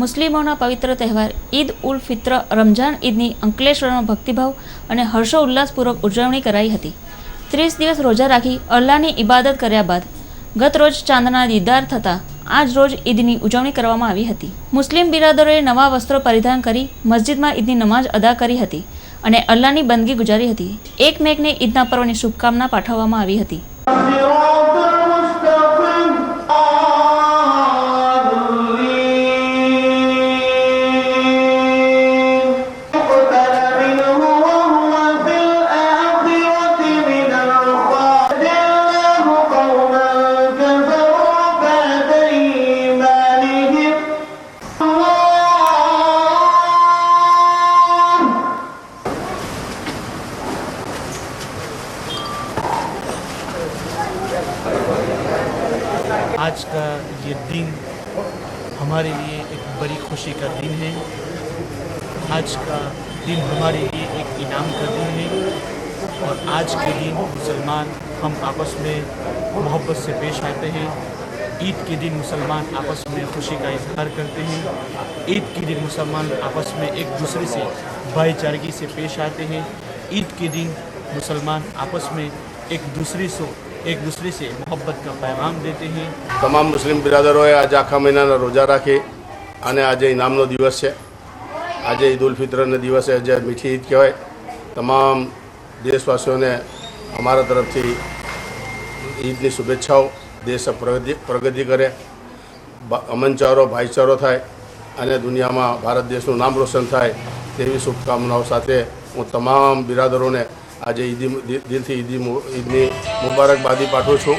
મુસ્લિમોના પવિત્ર તહેવાર ઈદ ઉલ ફિત્ર, રમઝાન ઈદની અંકલેશ્વરમાં ભક્તિભાવ અને હર્ષોલ્લાસપૂર્વક ઉજવણી કરાઈ હતી. ત્રીસ દિવસ રોજા રાખી અલ્લાહની ઇબાદત કર્યા બાદ ગત રોજ ચાંદના દીદાર થતાં આજ રોજ ઈદની ઉજવણી કરવામાં આવી હતી. મુસ્લિમ બિરાદરોએ નવા વસ્ત્રો પરિધાન કરી મસ્જિદમાં ઈદની નમાઝ અદા કરી હતી અને અલ્લાહની બંદગી ગુજારી હતી. એકમેકને ઈદના પર્વની શુભકામના પાઠવવામાં આવી હતી. आज का ये दिन हमारे लिए एक बड़ी खुशी का दिन है। आज का दिन हमारे लिए एक इनाम का दिन है। और आज के दिन मुसलमान हम आपस में मोहब्बत से पेश आते हैं। ईद के दिन मुसलमान आपस में खुशी का इजहार करते हैं। ईद के दिन मुसलमान आपस में एक दूसरे से भाईचारगी से पेश आते हैं। ईद के दिन मुसलमान आपस में एक दूसरे से एक दूसरे से मोहब्बत का पैगाम देते हैं તમામ મુસ્લિમ બિરાદરોએ આજે આખા મહિનાના રોજા રાખી અને આજે ઇનામનો દિવસ છે આજે ઈદ ઉલ ફિત્રના દિવસે જે મીઠી ઈદ કહેવાય તમામ દેશવાસીઓને અમારા તરફથી ઈદની શુભેચ્છાઓ દેશ પ્રગતિ પ્રગતિ કરે બા- અમનચારો ભાઈચારો થાય અને દુનિયામાં ભારત દેશનું નામ રોશન થાય તેવી શુભકામનાઓ સાથે હું તમામ બિરાદરોને આજે ઈદી દિલથી ઈદી ઈદની મુબારકબાદી પાઠવું છું.